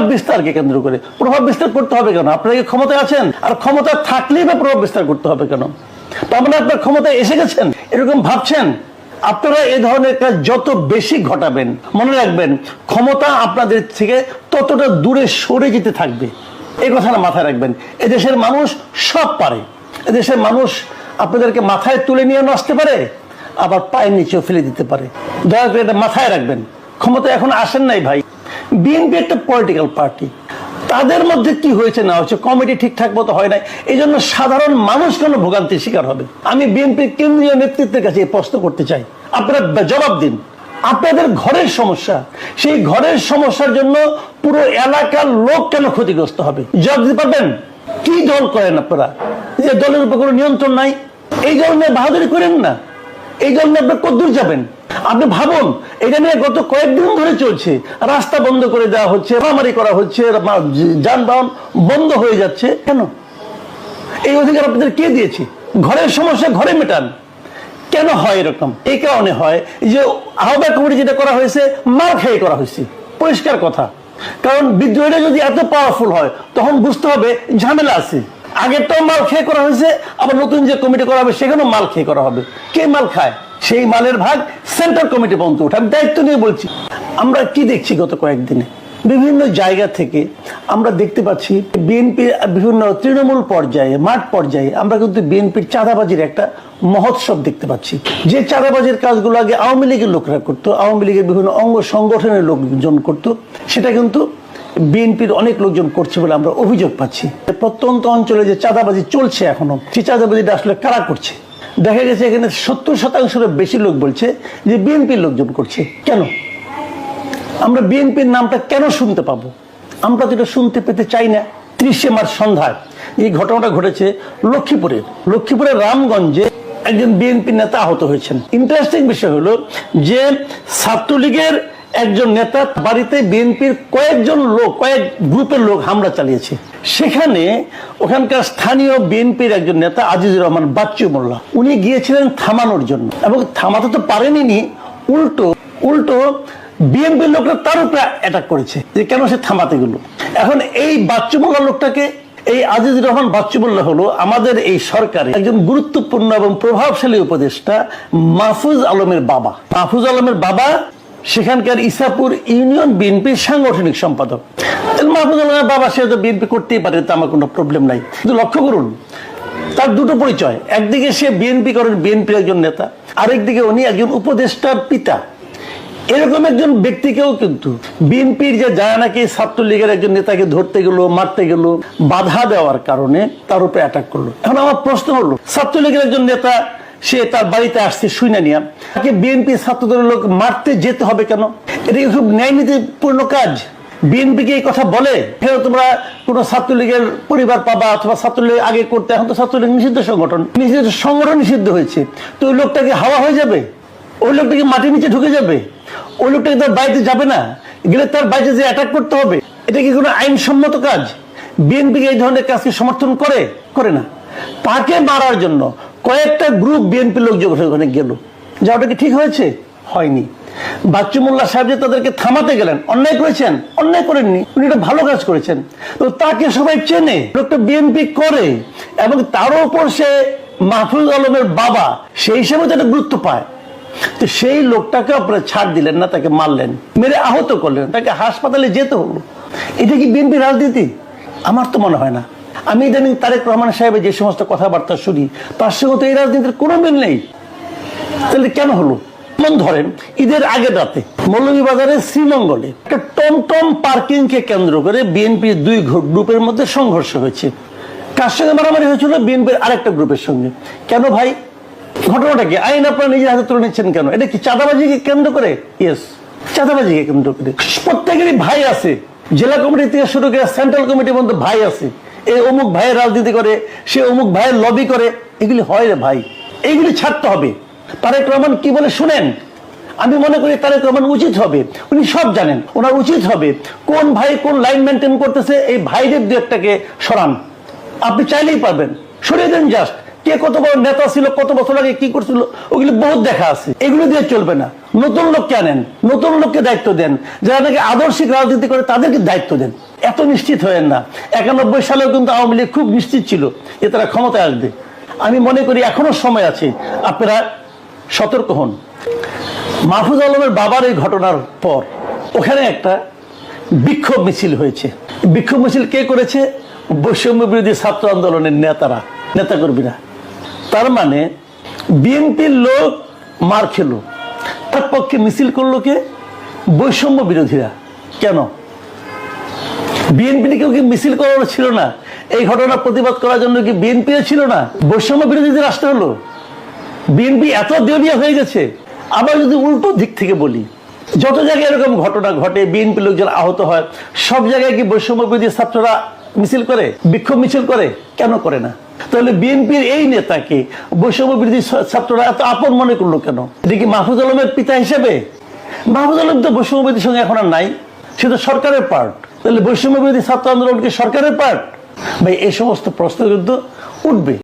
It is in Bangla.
প্রভাব বিস্তারকে কেন্দ্র করে। প্রভাব বিস্তার করতে হবে কেন? আপনারা কি ক্ষমতায় আছেন? আর ক্ষমতা থাকলেই বা প্রভাব বিস্তার করতে হবে কেন? তার মানে আপনার ক্ষমতায় এসে গেছেন? এরকম ভাবছেন? আপনারা এই ধরনের কাজ যত বেশি ঘটাবেন, মনে রাখবেন, ক্ষমতা আপনাদের থেকে ততটা দূরে সরে যেতে থাকবে। এই কথাটা মাথায় রাখবেন। এদেশের মানুষ সব পারে। এদেশের মানুষ আপনাদেরকে মাথায় তুলে নিয়ে আসতে পারে, আবার পায়ের নিচেও ফেলে দিতে পারে। দয়া করে এটা মাথায় রাখবেন। ক্ষমতা এখন আসেন নাই ভাই। বিএনপি একটা পলিটিক্যাল পার্টি তাদের মধ্যে কি হয়েছে না হচ্ছে কমিটি ঠিকঠাক মতো হয় নাই এই জন্য সাধারণ মানুষ কেন ভোগান্তির শিকার হবে। আমি বিএনপির কেন্দ্রীয় নেতৃত্বের কাছে প্রশ্ন করতে চাই। আপনারা জবাব দিন। আপনাদের ঘরের সমস্যা, সেই ঘরের সমস্যার জন্য পুরো এলাকার লোক কেন ক্ষতিগ্রস্ত হবে? জবাব দিতে পারবেন? কি দল করেন আপনারা? যে দলের উপর কোনো নিয়ন্ত্রণ নাই? এই ধরনের বাহাদুরি করেন না? এই জন্য আপনি কদ্দূর যাবেন। আপনি ভাবুন, এটা নিয়ে গত কয়েকদিন ধরে চলছে। রাস্তা বন্ধ করে দেওয়া হচ্ছে, মারামারি করা হচ্ছে যানবাহন বন্ধ হয়ে যাচ্ছে। কেন? এই অধিকার আপনাদের কে দিয়েছে? ঘরের সমস্যা ঘরে মেটান। কেন হয় এরকম? এই কারণে হয় যে আহ্বায়ক কমিটি যেটা করা হয়েছে, মার খেয়ে করা হয়েছে। পরিষ্কার কথা। কারণ বিদ্রোহীরা যদি এত পাওয়ারফুল হয়, তখন বুঝতে হবে ঝামেলা আছে। আগেরটাও মাল খেয়ে করা হয়েছে, আবার নতুন যে কমিটি করা হবে, সেখানেও মাল খেয়ে করা হবে। কে মাল খায়? সেই মালের ভাগ সেন্ট্রাল কমিটি পর্যন্ত ওঠে। আমি দায়িত্ব নিয়ে বলছি, আমরা কি দেখছি গত কয়েকদিনে? বিভিন্ন জায়গা থেকে আমরা দেখতে পাচ্ছি বিএনপি বিভিন্ন তৃণমূল পর্যায়ে, মাঠ পর্যায়ে আমরা কিন্তু বিএনপির চাঁদাবাজির একটা মহোৎসব দেখতে পাচ্ছি। যে চাঁদাবাজির কাজগুলো আগে আওয়ামী লীগের লোকরা করতো, আওয়ামী লীগের বিভিন্ন অঙ্গ সংগঠনের লোকজন করত, সেটা কিন্তু বিএনপির অনেক লোকজন করছে বলে আমরা অভিযোগ পাচ্ছি। প্রত্যন্ত অঞ্চলে যে চাঁদাবাজি চলছে এখনও, সেই চাঁদাবাজিটা আসলে কারা করছে? দেখা গেছে এখানে সত্তর শতাংশের বেশি লোক বলছে যে বিএনপির লোকজন করছে। কেন? আমরা বিএনপির নামটা কেন শুনতে পাবো? আমরা তো এটা শুনতে পেতে চাই না। ত্রিশে মার্চ সন্ধ্যায় এই ঘটনাটা ঘটেছে লক্ষ্মীপুরের লক্ষ্মীপুরের রামগঞ্জে একজন বিএনপি নেতা আহত হয়েছেন। ইন্টারেস্টিং বিষয় হলো যে ছাত্রলীগের একজন নেতা, বাড়িতে বিএনপির কয়েকজন লোক, কয়েক গ্রুপের লোক হামলা চালিয়েছে। সেখানে ওখানকার স্থানীয় বিএনপির একজন নেতা আজিজুর রহমান বাচ্চু মোল্লা। উনি গিয়েছিলেন থামানোর জন্য এবং থামাতে তো পারেনি উল্টো উল্টো বিএনপির লোকরা তার উপরে অ্যাটাক করেছে যে কেন সে থামাতে গেল। এখন এই বাচ্চু মোল্লা লোকটাকে, এই আজিজুর রহমান বাচ্চু বাচ্চুবুল্লাহ হলো আমাদের এই সরকারে একজন গুরুত্বপূর্ণ এবং প্রভাবশালী উপদেষ্টা মাহফুজ আলমের বাবা। মাহফুজ আলমের বাবা সেখানকার ইসাপুর ইউনিয়ন বিএনপির সাংগঠনিক সম্পাদক। তাহলে মাহফুজ আলমের বাবা সে তো বিএনপি করতেই পারে, তা আমার কোনো প্রবলেম নাই। কিন্তু লক্ষ্য করুন, তার দুটো পরিচয়। একদিকে সে বিএনপি করেন বিএনপির একজন নেতা, আরেকদিকে উনি একজন উপদেষ্টার পিতা। এরকম একজন ব্যক্তিকেও কিন্তু বিএনপির যে যায় নাকি ছাত্রলীগের একজন নেতাকে ধরতে গেল, মারতে গেল, বাধা দেওয়ার কারণে তার উপরে অ্যাটাক করল। এখন আমার প্রশ্ন হলো, ছাত্রলীগের একজন নেতা সে তার বাড়িতে আসছে শুনে নিয়া। তাকে বিএনপি ছাত্রদলের লোক মারতে যেতে হবে কেন? এটা খুব ন্যায় নীতিপূর্ণ কাজ বিএনপিকে এই কথা বলে? ফের তোমরা কোন ছাত্রলীগের পরিবার পাবা অথবা ছাত্রলীগ আগে করতে? এখন তো ছাত্রলীগ নিষিদ্ধ সংগঠন। নিষিদ্ধ সংগঠন নিষিদ্ধ হয়েছে। তো ওই লোকটাকে হাওয়া হয়ে যাবে? ওই লোকটাকে মাটির নিচে ঢুকে যাবে? ওই লোকটাকে তার বাড়িতে যাবে না? গেলে তার বাড়িতে যে অ্যাটাক করতে হবে? এটা কি কোনো আইনসম্মত কাজ? বিএনপি এই ধরনের কাজকে সমর্থন করে? করে না। তাকে মারার জন্য কয়েকটা গ্রুপ বিএনপি লোক যখন ওখানে গেল। যা ওটা কি ঠিক হয়েছে? হয়নি। বাচ্চু মোল্লা সাহেব যে তাদেরকে থামাতে গেলেন, অন্যায় করেছেন, অন্যায় করেননি, উনি একটা ভালো কাজ করেছেন। তো তাকে সবাই চেনে, লোকটা বিএনপি করে, এবং তার উপর সে মাহফুজ আলমের বাবা, সেই হিসেবে তো একটা গুরুত্ব পায়। তো সেই লোকটাকে আপনারা ছাড় দিলেন না, তাকে মারলেন, মেরে আহত করলেন, তাকে হাসপাতালে যেতে হলো। এটা কি বিএনপি রাজনীতি? আমার তো মনে হয় না। আমি ইদানিং তারেক রহমান সাহেবের যে সমস্ত কথাবার্তা শুনি, তার সঙ্গে তো এই রাজনীতির কোনো মিল নেই। তাহলে কেন হলো? যেমন ধরেন, ঈদের আগের রাতে মৌলভীবাজারের শ্রীমঙ্গলে একটা টমটম পার্কিং কে কেন্দ্র করে বিএনপির দুই গ্রুপের মধ্যে সংঘর্ষ হয়েছে। কার সঙ্গে মারামারি হয়েছিল? বিএনপির আরেকটা গ্রুপের সঙ্গে। কেন ভাই? ঘটনাটা কি? আইন আপনারা নিজের হাতে তুলে নিচ্ছেন কেন? এটা কি চাঁদাবাজিকে কেন্দ্র করে? ইয়েস চাঁদাবাজিকে কেন্দ্র করে। প্রত্যেকেরই ভাই আছে। জেলা কমিটি থেকে শুরু করে সেন্ট্রাল কমিটির মধ্যে ভাই আছে। এই অমুক ভাইয়ের রাজনীতি করে, সে অমুক ভাইয়ের লবি করে, এগুলি হয় রে ভাই। এইগুলি ছাড়তে হবে। তারেক রহমান কি বলে শুনেন? আমি মনে করি তারেক রহমান উচিত হবে। উনি সব জানেন, ওনার উচিত হবে। কোন ভাই কোন লাইন মেনটেন করতেছে, এই ভাইদের দু একটাকে সরান। আপনি চাইলেই পারবেন। সরিয়ে দেন জাস্ট কে কত বড় নেতা ছিল, কত বছর আগে কি করছিল, ওগুলি বহুত দেখা আছে। এগুলো দিয়ে চলবে না। নতুন লোককে আনেন, নতুন লোককে দায়িত্ব দেন। যারা নাকি আদর্শিক রাজনীতি করে, তাদেরকে দায়িত্ব দেন। এত নিশ্চিত হয়েন না। একানব্বই সালেও কিন্তু আওয়ামী লীগ খুব নিশ্চিত ছিল যে তারা ক্ষমতায় আসবে। আমি মনে করি এখনও সময় আছে। আপনারা সতর্ক হন। মাহফুজ আলমের বাবার এই ঘটনার পর ওখানে একটা বিক্ষোভ মিছিল হয়েছে। বিক্ষোভ মিছিল কে করেছে? বৈষম্য বিরোধী ছাত্র আন্দোলনের নেতারা নেতা নেতাকর্মীরা। তার মানে বিএনপির লোক মার খেলো। তার পক্ষে মিছিল করল কে? বৈষম্য বিরোধীরা। কেন? বিএনপি কেউ কি মিছিল করানো ছিল না? এই ঘটনা প্রতিবাদ করার জন্য কি বিএনপি ছিল না? বৈষম্য বিরোধীদের আসতে হলো, বিএনপি এত দেউলিয়া হয়ে গেছে। আবার যদি উল্টো দিক থেকে বলি, যত জায়গায় এরকম ঘটনা ঘটে, বিএনপি লোকজন আহত হয়, সব জায়গায় কি বৈষম্য বিরোধী ছাত্ররা মিছিল করে, বিক্ষোভ মিছিল করে? কেন করে না? তাহলে বিএনপির এই নেতাকে বৈষম্য বিরোধী ছাত্ররা এত আপন মনে করল কেন? কি মাহফুজ আলমের পিতা হিসেবে? মাহফুজ আলম তো বৈষম্য বিরোধীর সঙ্গে এখন আর নাই। সে তো সরকারের পার্ট তাহলে বৈষম্য বিরোধী ছাত্র আন্দোলন কি সরকারের পার্ট ভাই, এই সমস্ত প্রশ্ন কিন্তু উঠবে।